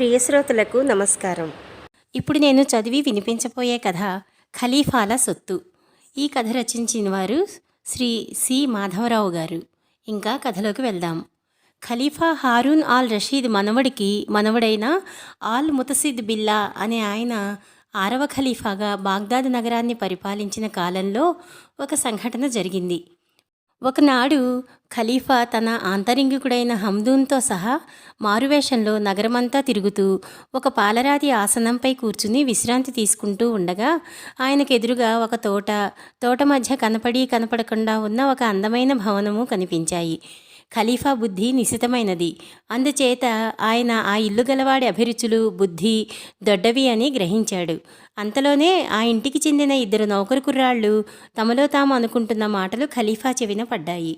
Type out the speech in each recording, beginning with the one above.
ప్రియ శ్రోతలకు నమస్కారం. ఇప్పుడు నేను చదివి వినిపించబోయే కథ ఖలీఫాల సొత్తు. ఈ కథ రచించిన వారు శ్రీ సి. మాధవరావు గారు. ఇంకా కథలోకి వెళ్దాం. ఖలీఫా హారూన్ ఆల్ రషీద్ మనవడికి మనవడైన ఆల్ ముతసిద్ బిల్లా అనే ఆయన ఆరవ ఖలీఫాగా బాగ్దాద్ నగరాన్ని పరిపాలించిన కాలంలో ఒక సంఘటన జరిగింది. ఒకనాడు ఖలీఫా తన ఆంతరింగికుడైన హమ్దూన్తో సహా మారువేషంలో నగరమంతా తిరుగుతూ ఒక పాలరాతి ఆసనంపై కూర్చుని విశ్రాంతి తీసుకుంటూ ఉండగా ఆయనకు ఎదురుగా ఒక తోట తోట మధ్య కనపడి కనపడకుండా ఉన్న ఒక అందమైన భవనము కనిపించాయి. ఖలీఫా బుద్ధి నిశితమైనది. అందుచేత ఆయన ఆ ఇల్లు గలవాడి అభిరుచులు బుద్ధి దొడ్డవి అని గ్రహించాడు. అంతలోనే ఆ ఇంటికి చెందిన ఇద్దరు నౌకరు కుర్రాళ్ళు తమలో తాము అనుకుంటున్న మాటలు ఖలీఫా చెవిన పడ్డాయి.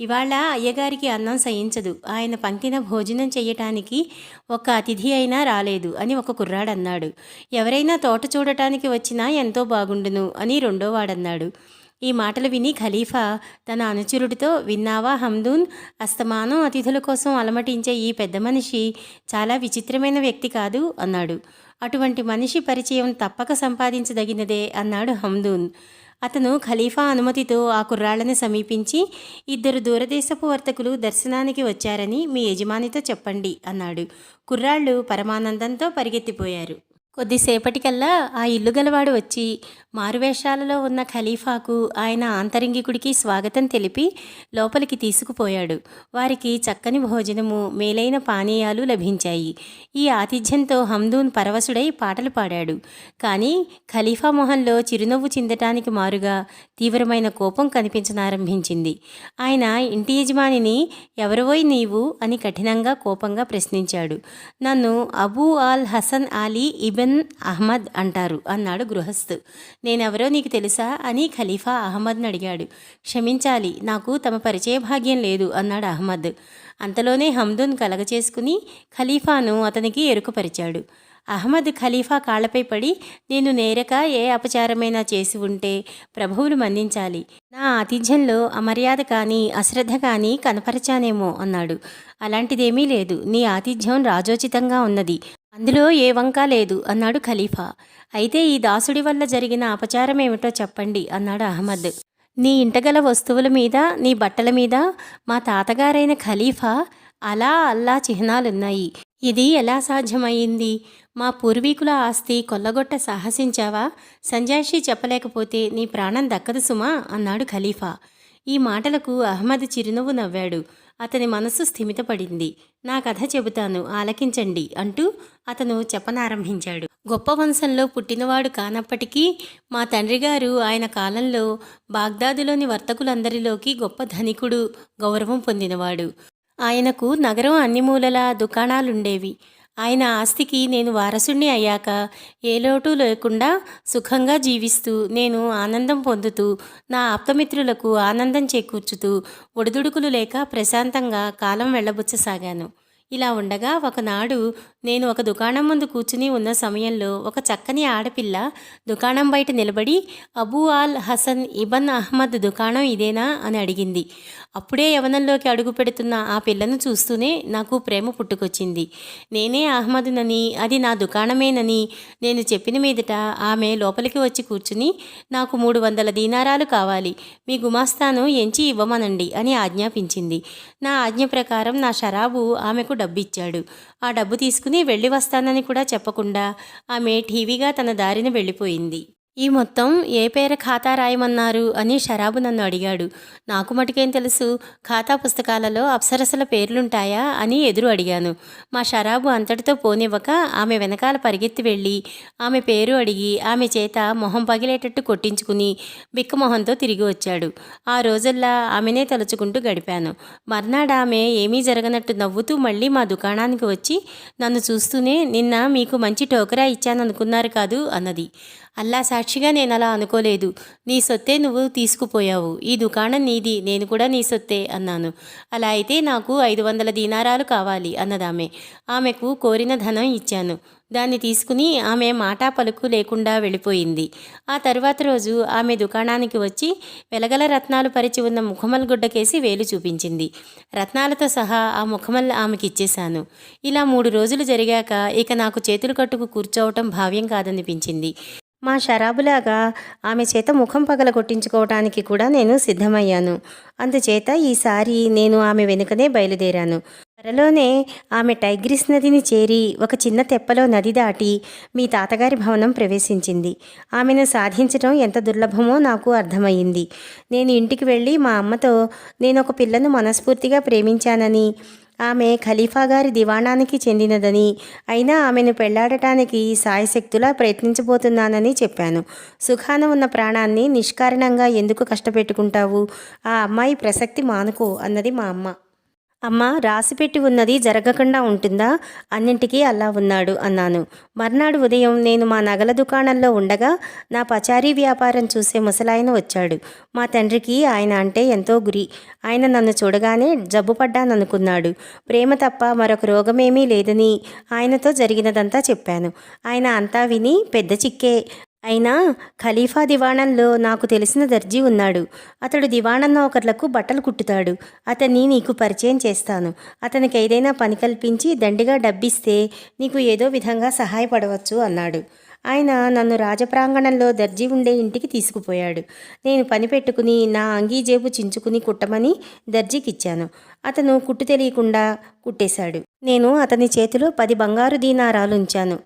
ఇవాళ అయ్యగారికి అన్నం సహించదు. ఆయన పంక్తిన భోజనం చేయటానికి ఒక అతిథి అయినా రాలేదు అని ఒక కుర్రాడు అన్నాడు ఎవరైనా తోట చూడటానికి వచ్చినా ఎంతో బాగుండును అని రెండో వాడన్నాడు ఈ మాటలు విని ఖలీఫా తన అనుచరుడితో విన్నావా హమ్దూన్? అస్తమానం అతిథుల కోసం అలమటించే ఈ పెద్ద మనిషి చాలా విచిత్రమైన వ్యక్తి కాదు అన్నాడు. అటువంటి మనిషి పరిచయం తప్పక సంపాదించదగినదే అన్నాడు హమ్దూన్. అతను ఖలీఫా అనుమతితో ఆ కుర్రాళ్ళను సమీపించి ఇద్దరు దూరదేశపు వర్తకులు దర్శనానికి వచ్చారని మీ యజమానితో చెప్పండి అన్నాడు. కుర్రాళ్ళు పరమానందంతో పరిగెత్తిపోయారు. కొద్దిసేపటికల్లా ఆ ఇల్లు గలవాడు వచ్చి మారువేషాలలో ఉన్న ఖలీఫాకు ఆయన ఆంతరంగికుడికి స్వాగతం తెలిపి లోపలికి తీసుకుపోయాడు. వారికి చక్కని భోజనము మేలైన పానీయాలు లభించాయి. ఈ ఆతిథ్యంతో హమ్దూన్ పరవశుడై పాటలు పాడాడు. కానీ ఖలీఫా మొహంలో చిరునవ్వు చిందటానికి మారుగా తీవ్రమైన కోపం కనిపించనారంభించింది. ఆయన ఇంటి యజమానిని ఎవరివోయ్ నీవు అని కఠినంగా కోపంగా ప్రశ్నించాడు. నన్ను Abu Al Hasan Ali Ibn Ahmad అంటారు. అన్నాడు గృహస్థు. నేనెవరో నీకు తెలుసా? అని ఖలీఫా అహ్మద్ని అడిగాడు. క్షమించాలి నాకు తమ పరిచయ భాగ్యం లేదు అన్నాడు అహ్మద్. అంతలోనే హమ్దున్ కలగచేసుకుని ఖలీఫాను అతనికి ఎరుకుపరిచాడు. అహ్మద్ ఖలీఫా కాళ్ళపై పడి నేను నేరక ఏ అపచారమైనా చేసి ఉంటే ప్రభువులు మన్నించాలి. నా ఆతిథ్యంలో అమర్యాద కానీ అశ్రద్ధ కానీ కనపరచానేమో అన్నాడు. అలాంటిదేమీ లేదు. నీ ఆతిథ్యం రాజోచితంగా ఉన్నది. అందులో ఏ వంక లేదు అన్నాడు ఖలీఫా. అయితే ఈ దాసుడి వల్ల జరిగిన అపచారం ఏమిటో చెప్పండి అన్నాడు అహ్మద్. నీ ఇంటగల వస్తువుల మీద నీ బట్టల మీద మా తాతగారైన ఖలీఫా అలా అల్లా చిహ్నాలున్నాయి. ఇది ఎలా సాధ్యమయ్యింది? మా పూర్వీకుల ఆస్తి కొల్లగొట్ట సాహసించావా? సంజాషి చెప్పలేకపోతే నీ ప్రాణం దక్కదు సుమా అన్నాడు ఖలీఫా. ఈ మాటలకు అహ్మద్ చిరునవ్వు నవ్వాడు. అతని మనసు స్థిమితపడింది. నా కథ చెబుతాను. ఆలకించండి అంటూ అతను చెప్పనారంభించాడు. గొప్ప వంశంలో పుట్టినవాడు కానప్పటికీ మా తండ్రి గారు ఆయన కాలంలో బాగ్దాదులోని వర్తకులందరిలోకి గొప్ప ధనికుడు గౌరవం పొందినవాడు. ఆయనకు నగరం అన్ని మూలలా దుకాణాలుండేవి. ఆయన ఆస్తికి నేను వారసుణ్ణి అయ్యాక ఏ లోటు లేకుండా సుఖంగా జీవిస్తూ నేను ఆనందం పొందుతూ నా ఆప్తమిత్రులకు ఆనందం చేకూర్చుతూ ఒడిదుడుకులు లేక ప్రశాంతంగా కాలం వెళ్ళబుచ్చసాగాను. ఇలా ఉండగా ఒకనాడు నేను ఒక దుకాణం ముందు కూర్చుని ఉన్న సమయంలో ఒక చక్కని ఆడపిల్ల దుకాణం బయట నిలబడి Abu Al Hasan Ibn Ahmad దుకాణం ఇదేనా? అని అడిగింది. అప్పుడే యవనంలోకి అడుగు పెడుతున్న ఆ పిల్లను చూస్తూనే నాకు ప్రేమ పుట్టుకొచ్చింది. నేనే అహ్మద్నని అది నా దుకాణమేనని నేను చెప్పిన మీదట ఆమె లోపలికి వచ్చి కూర్చుని నాకు మూడు వందల దీనారాలు కావాలి మీ గుమాస్తాను ఎంచి ఇవ్వమనండి అని ఆజ్ఞాపించింది. నా ఆజ్ఞ ప్రకారం నా షరాబు ఆమెకు డబ్బిచ్చాడు. ఆ డబ్బు తీసుకుని వెళ్ళి వస్తానని కూడా చెప్పకుండా ఆమె టీవీగా తన దారిన వెళ్ళిపోయింది. ఈ మొత్తం ఏ పేర ఖాతా రాయమన్నారు అని షరాబు నన్ను అడిగాడు. నాకు మటుకేం తెలుసు? ఖాతా పుస్తకాలలో అప్సరసల పేర్లుంటాయా అని ఎదురు అడిగాను. మా షరాబు అంతటితో పోనివ్వక ఆమె వెనకాల పరిగెత్తి వెళ్ళి ఆమె పేరు అడిగి ఆమె చేత మొహం పగిలేటట్టు కొట్టించుకుని బిక్కమొహంతో తిరిగి వచ్చాడు. ఆ రోజుల్లా ఆమెనే తలుచుకుంటూ గడిపాను. మర్నాడు ఆమె ఏమీ జరగనట్టు నవ్వుతూ మళ్ళీ మా దుకాణానికి వచ్చి నన్ను చూస్తూనే నిన్న మీకు మంచి టోకరా ఇచ్చాననుకున్నారు కాదు అన్నది. అల్లా సాక్షిగా నేను అలా అనుకోలేదు. నీ సొత్తే నువ్వు తీసుకుపోయావు. ఈ దుకాణం నీది నేను కూడా నీ సొత్తే అన్నాను. అలా అయితే నాకు ఐదు వందల దీనారాలు కావాలి అన్నదామె. ఆమెకు కోరిన ధనం ఇచ్చాను. దాన్ని తీసుకుని ఆమె మాటా పలుకు లేకుండా వెళ్ళిపోయింది. ఆ తర్వాత రోజు ఆమె దుకాణానికి వచ్చి వెలగల రత్నాలు పరిచి ఉన్న ముఖమల్ గుడ్డకేసి వేలు చూపించింది. రత్నాలతో సహా ఆ ముఖమల్ ఆమెకి ఇచ్చేశాను ఇలా మూడు రోజులు జరిగాక ఇక నాకు చేతులు కట్టుకు కూర్చోవటం భావ్యం కాదనిపించింది. మా షరాబులాగా ఆమె చేత ముఖం పగల కొట్టించుకోవటానికి కూడా నేను సిద్ధమయ్యాను. అందుచేత ఈసారి నేను ఆమె వెనుకనే బయలుదేరాను. త్వరలోనే ఆమె టైగ్రిస్ నదిని చేరి ఒక చిన్న తెప్పలో నది దాటి మీ తాతగారి భవనం ప్రవేశించింది. ఆమెను సాధించడం ఎంత దుర్లభమో నాకు అర్థమయ్యింది. నేను ఇంటికి వెళ్ళి మా అమ్మతో నేను ఒక పిల్లను మనస్ఫూర్తిగా ప్రేమించానని ఆమె ఖలీఫా గారి దివాణానికి చెందినదని అయినా ఆమెను పెళ్ళాడటానికి సాయశక్తులా ప్రయత్నించబోతున్నానని చెప్పాను. సుఖాన ఉన్న ప్రాణాన్ని నిష్కారణంగా ఎందుకు కష్టపెట్టుకుంటావు? ఆ అమ్మాయి ప్రసక్తి మానుకో అన్నది మా అమ్మ. అమ్మ రాసిపెట్టి ఉన్నది జరగకుండా ఉంటుందా? అన్నింటికీ అల్లా ఉన్నాడు అన్నాను. మర్నాడు ఉదయం నేను మా నగల దుకాణంలో ఉండగా నా పచారీ వ్యాపారం చూసే ముసలాయన వచ్చాడు. మా తండ్రికి ఆయన అంటే ఎంతో గురి. ఆయన నన్ను చూడగానే జబ్బుపడ్డాననుకున్నాడు ప్రేమ తప్ప మరొక రోగమేమీ లేదని ఆయనతో జరిగినదంతా చెప్పాను. ఆయన అంతా విని పెద్ద చిక్కే. అయినా ఖలీఫా దివాణంలో నాకు తెలిసిన దర్జీ ఉన్నాడు. అతడు దివాణం నౌకర్లకు బట్టలు కుట్టుతాడు. అతన్ని నీకు పరిచయం చేస్తాను. అతనికి ఏదైనా పని కల్పించి దండిగా డబ్బిస్తే నీకు ఏదో విధంగా సహాయపడవచ్చు అన్నాడు. ఆయన నన్ను రాజప్రాంగణంలో దర్జీ ఉండే ఇంటికి తీసుకుపోయాడు. నేను పని పెట్టుకుని నా అంగీ జేబు చించుకుని కుట్టమని దర్జీకిచ్చాను. అతను కుట్టు తెలియకుండా కుట్టేశాడు. నేను అతని చేతిలో పది బంగారు దీనారాలు ఉంచాను.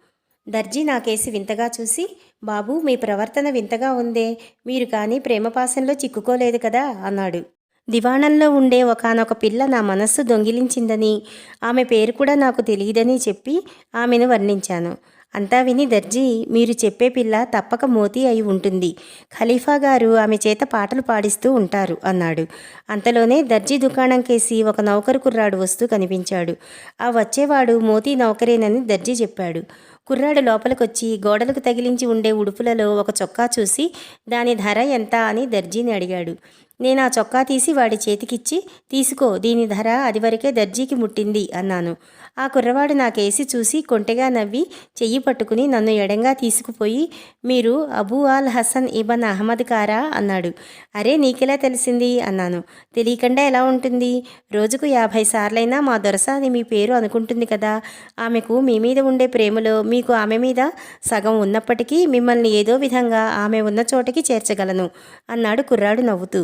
దర్జీ నాకేసి వింతగా చూసి బాబు మీ ప్రవర్తన వింతగా ఉందే. మీరు కానీ ప్రేమపాసంలో చిక్కుకోలేదు కదా? అన్నాడు. దివాణంలో ఉండే ఒకానొక పిల్ల నా మనస్సు దొంగిలించిందని ఆమె పేరు కూడా నాకు తెలియదని చెప్పి ఆమెను వర్ణించాను. అంతా విని దర్జీ మీరు చెప్పే పిల్ల తప్పక మోతి అయి ఉంటుంది. ఖలీఫా గారు ఆమె చేత పాటలు పాడిస్తూ ఉంటారు అన్నాడు. అంతలోనే దర్జీ దుకాణం కేసి ఒక నౌకరు కుర్రాడు వస్తూ కనిపించాడు. ఆ వచ్చేవాడు మోతీ నౌకరేనని దర్జీ చెప్పాడు. కుర్రాడు లోపలికొచ్చి గోడలకు తగిలించి ఉండే ఉడుపులలో ఒక చొక్కా చూసి దాని ధర ఎంత అని దర్జీని అడిగాడు. నేను ఆ చొక్కా తీసి వాడి చేతికిచ్చి తీసుకో దీని ధర అది వరకే దర్జీకి ముట్టింది అన్నాను. ఆ కుర్రవాడు నాకేసి చూసి కొంటెగా నవ్వి చెయ్యి పట్టుకుని నన్ను ఎడంగా తీసుకుపోయి మీరు Abu Al Hasan Ibn Ahmad కారా అన్నాడు. అరే నీకెలా తెలిసింది అన్నాను. తెలియకుండా ఎలా ఉంటుంది? రోజుకు యాభై సార్లైనా మా దొరసాని మీ పేరు అనుకుంటుంది కదా. ఆమెకు మీ మీద ఉండే ప్రేమలో మీకు ఆమె మీద సగం ఉన్నప్పటికీ మిమ్మల్ని ఏదో విధంగా ఆమె ఉన్న చోటకి చేర్చగలను అన్నాడు కుర్రాడు నవ్వుతూ.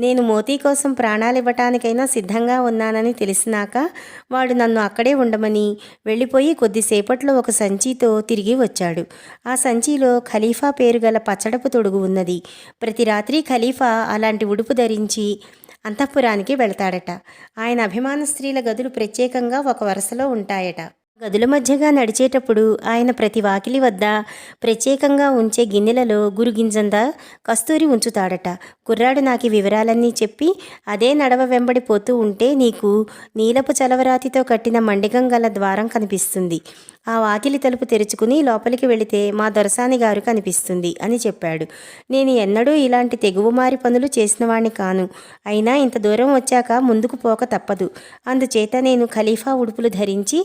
నేను మోతీ కోసం ప్రాణాలివ్వటానికైనా సిద్ధంగా ఉన్నానని తెలిసినాక వాడు నన్ను అక్కడే ఉండమని వెళ్ళిపోయి కొద్దిసేపట్లో ఒక సంచితో తిరిగి వచ్చాడు. ఆ సంచిలో ఖలీఫా పేరు గల పచ్చడపు తొడుగు ఉన్నది. ప్రతి రాత్రి ఖలీఫా అలాంటి ఉడుపు ధరించి అంతఃపురానికి వెళ్తాడట. ఆయన అభిమాన స్త్రీల గదులు ప్రత్యేకంగా ఒక వరుసలో ఉంటాయట. గదుల మధ్యగా నడిచేటప్పుడు ఆయన ప్రతి వాకిలి వద్ద ప్రత్యేకంగా ఉంచే గిన్నెలలో గురుగింజంద కస్తూరి ఉంచుతాడట. కుర్రాడు నాకు వివరాలన్నీ చెప్పి అదే నడవ వెంబడి పోతూ ఉంటే నీకు నీలపు చలవరాతితో కట్టిన మండిగం గల ద్వారం కనిపిస్తుంది. ఆ వాకిలి తలుపు తెరుచుకుని లోపలికి వెళితే మా దొరసాని గారు కనిపిస్తుంది అని చెప్పాడు. నేను ఎన్నడూ ఇలాంటి తెగువమారి పనులు చేసినవాణ్ణి కాను. అయినా ఇంత దూరం వచ్చాక ముందుకు పోక తప్పదు. అందుచేత నేను ఖలీఫా ఉడుపులు ధరించి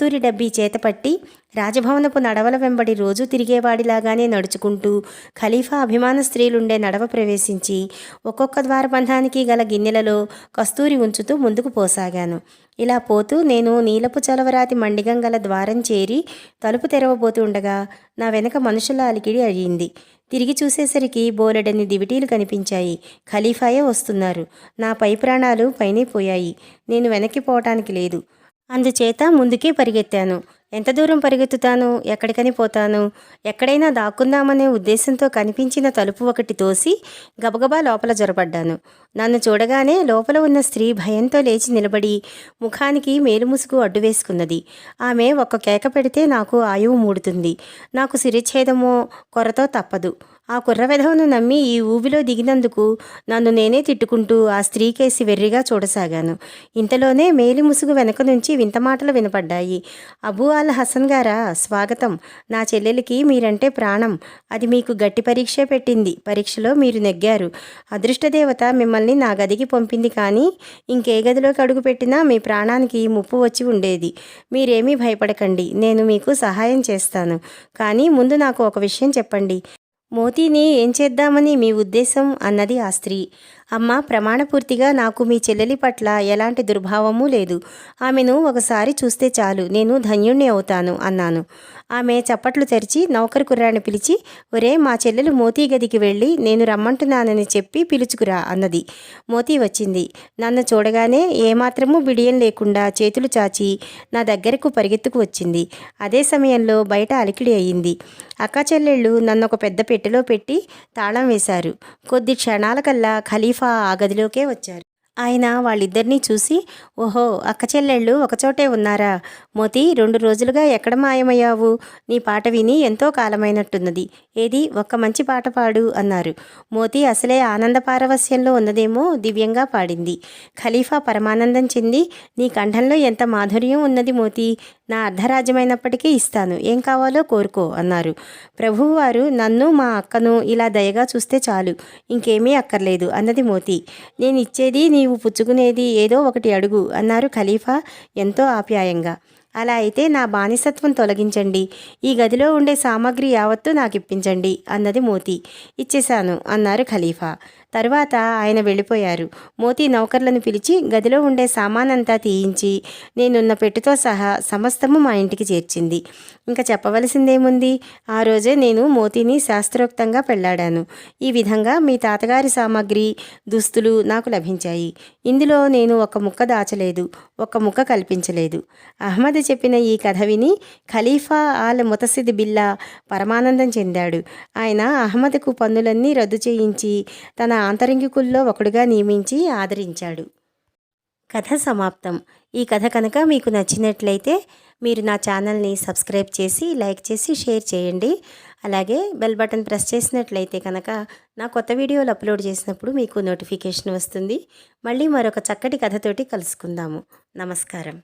కస్తూరి డబ్బీ చేతపట్టి రాజభవనపు నడవల వెంబడి రోజు తిరిగేవాడిలాగానే నడుచుకుంటూ ఖలీఫా అభిమాన స్త్రీలుండే నడవ ప్రవేశించి ఒక్కొక్క ద్వారబంధానికి గల గిన్నెలలో కస్తూరి ఉంచుతూ ముందుకు పోసాగాను. ఇలా పోతూ నేను నీలపు చలవరాతి మండిగం గల ద్వారం చేరి తలుపు తెరవబోతుండగా నా వెనక మనుషుల అలికిడి అయ్యింది. తిరిగి చూసేసరికి బోలెడన్ని దివిటీలు కనిపించాయి. ఖలీఫాయే వస్తున్నారు. నా పై ప్రాణాలు పైనే పోయాయి. నేను వెనక్కి పోవటానికి లేదు. అందుచేత ముందుకే పరిగెత్తాను. ఎంత దూరం పరిగెత్తుతాను? ఎక్కడికని పోతాను? ఎక్కడైనా దాక్కుందామనే ఉద్దేశంతో కనిపించిన తలుపు ఒకటి తోసి గబగబా లోపల జొరబడ్డాను. నన్ను చూడగానే లోపల ఉన్న స్త్రీ భయంతో లేచి నిలబడి ముఖానికి మేలుముసుగు అడ్డు వేసుకున్నది. ఆమె ఒక్క కేక పెడితే నాకు ఆయువు మూడుతుంది. నాకు సిరిఛేదమో కొరతో తప్పదు. ఆ కుర్రవెధవను నమ్మి ఈ ఊబిలో దిగినందుకు నన్ను నేనే తిట్టుకుంటూ ఆ స్త్రీకేసి వెర్రిగా చూడసాగాను. ఇంతలోనే మేలి ముసుగు వెనక నుంచి వింత మాటలు వినపడ్డాయి. అబూ అల్ హసన్ గారా స్వాగతం. నా చెల్లెలికి మీరంటే ప్రాణం. అది మీకు గట్టి పరీక్షే పెట్టింది. పరీక్షలో మీరు నెగ్గారు. అదృష్టదేవత మిమ్మల్ని నా గదికి పంపింది కానీ ఇంకే గదిలోకి అడుగు పెట్టినా మీ ప్రాణానికి ముప్పు వచ్చి ఉండేది. మీరేమీ భయపడకండి. నేను మీకు సహాయం చేస్తాను. కానీ ముందు నాకు ఒక విషయం చెప్పండి. మోతీని ఏం చేద్దామని మీ ఉద్దేశం? అన్నది ఆ స్త్రీ. అమ్మ ప్రమాణపూర్తిగా నాకు మీ చెల్లెలి పట్ల ఎలాంటి దుర్భావము లేదు. ఆమెను ఒకసారి చూస్తే చాలు నేను ధన్యుణ్ణి అవుతాను అన్నాను. ఆమె చప్పట్లు తెరిచి నౌకరు కుర్రాన్ని పిలిచి ఒరే మా చెల్లెలు మోతీ గదికి వెళ్ళి నేను రమ్మంటున్నానని చెప్పి పిలుచుకురా అన్నది. మోతీ వచ్చింది. నన్ను చూడగానే ఏమాత్రమూ బిడియం లేకుండా చేతులు చాచి నా దగ్గరకు పరిగెత్తుకు వచ్చింది. అదే సమయంలో బయట అలికిడి అయ్యింది అక్క చెల్లెళ్ళు నన్ను ఒక పెద్ద పెట్టెలో పెట్టి తాళం వేశారు. కొద్ది క్షణాలకల్లా ఖలీఫ్ ఆ గదిలోకే వచ్చారు. ఆయన వాళ్ళిద్దరినీ చూసి ఓహో అక్క చెల్లెళ్ళు ఒకచోటే ఉన్నారా? మోతి రెండు రోజులుగా ఎక్కడ మాయమయ్యావు? నీ పాట విని ఎంతో కాలమైనట్టున్నది. ఏది? ఒక్క మంచి పాట పాడు అన్నారు. మోతి అసలే ఆనంద పారవస్యంలో ఉన్నదేమో దివ్యంగా పాడింది. ఖలీఫా పరమానందం చెంది నీ కంఠంలో ఎంత మాధుర్యం ఉన్నది మోతి. నా అర్ధరాజ్యమైనప్పటికీ ఇస్తాను. ఏం కావాలో కోరుకో అన్నారు. ప్రభువువారు నన్ను మా అక్కను ఇలా దయగా చూస్తే చాలు. ఇంకేమీ అక్కర్లేదు అన్నది మోతి. నేను ఇచ్చేది నీవు పుచ్చుకునేది ఏదో ఒకటి అడుగు అన్నారు ఖలీఫా ఎంతో ఆప్యాయంగా. అలా అయితే నా బానిసత్వం తొలగించండి. ఈ గదిలో ఉండే సామాగ్రి యావత్తు నాకు ఇప్పించండి అన్నది మోతి. ఇచ్చేశాను అన్నారు ఖలీఫా. తరువాత ఆయన వెళ్ళిపోయారు. మోతీ నౌకర్లను పిలిచి గదిలో ఉండే సామానంతా తీయించి నేనున్న పెట్టుతో సహా సమస్తము మా ఇంటికి చేర్చింది. ఇంకా చెప్పవలసిందేముంది? ఆ రోజే నేను మోతీని శాస్త్రోక్తంగా పెళ్ళాడాను. ఈ విధంగా మీ తాతగారి సామాగ్రి దుస్తులు నాకు లభించాయి. ఇందులో నేను ఒక ముక్క దాచలేదు ఒక ముక్క కల్పించలేదు. అహ్మద్ చెప్పిన ఈ కథ విని ఖలీఫా ఆల్ ముతసిద్ బిల్లా పరమానందం చెందాడు. ఆయన అహ్మద్కు పన్నులన్నీ రద్దు చేయించి తన ఆంతరంగికుల్లో ఒకడుగా నియమించి ఆదరించాడు. కథ సమాప్తం. ఈ కథ కనుక మీకు నచ్చినట్లయితే మీరు నా ఛానల్ని సబ్స్క్రైబ్ చేసి లైక్ చేసి షేర్ చేయండి. అలాగే బెల్ బటన్ ప్రెస్ చేసినట్లయితే కనుక నా కొత్త వీడియోలు అప్లోడ్ చేసినప్పుడు మీకు నోటిఫికేషన్ వస్తుంది. మళ్ళీ మరొక చక్కటి కథతోటి కలుసుకుందాము. నమస్కారం.